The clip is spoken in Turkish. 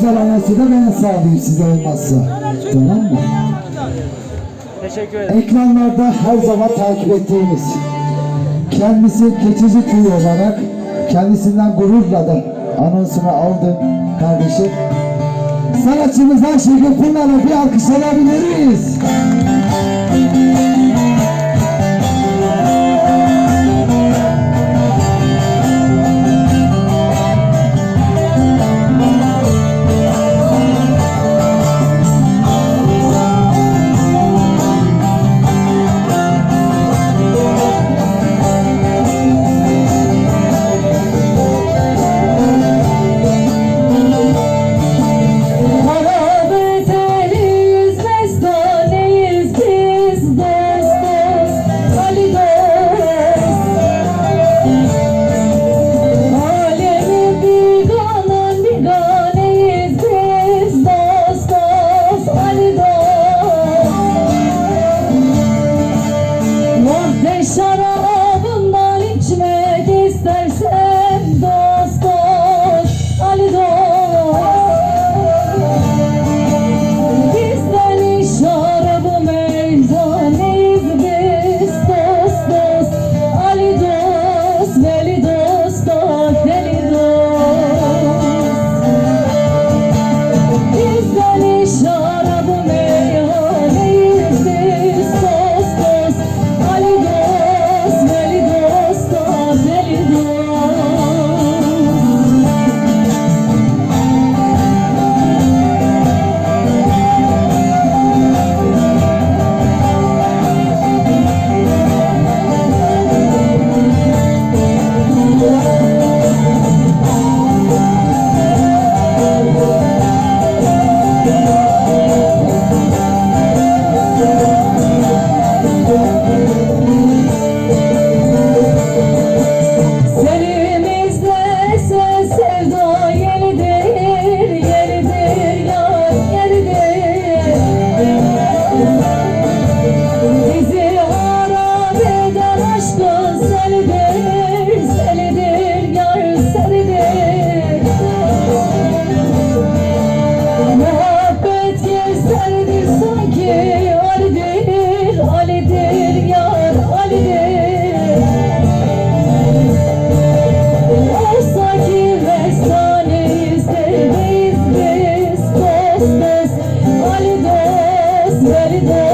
güzel anası da ben sağlayayım size olmazsa. Tamam mı? Teşekkür ederim. Ekranlarda her zaman takip ettiğimiz kendisi Keçici Köyü olarak kendisinden gururla da anonsunu aldı kardeşim. Sanatçımız Ayşegül Pınar'a bir alkış alabilir miyiz? Amen.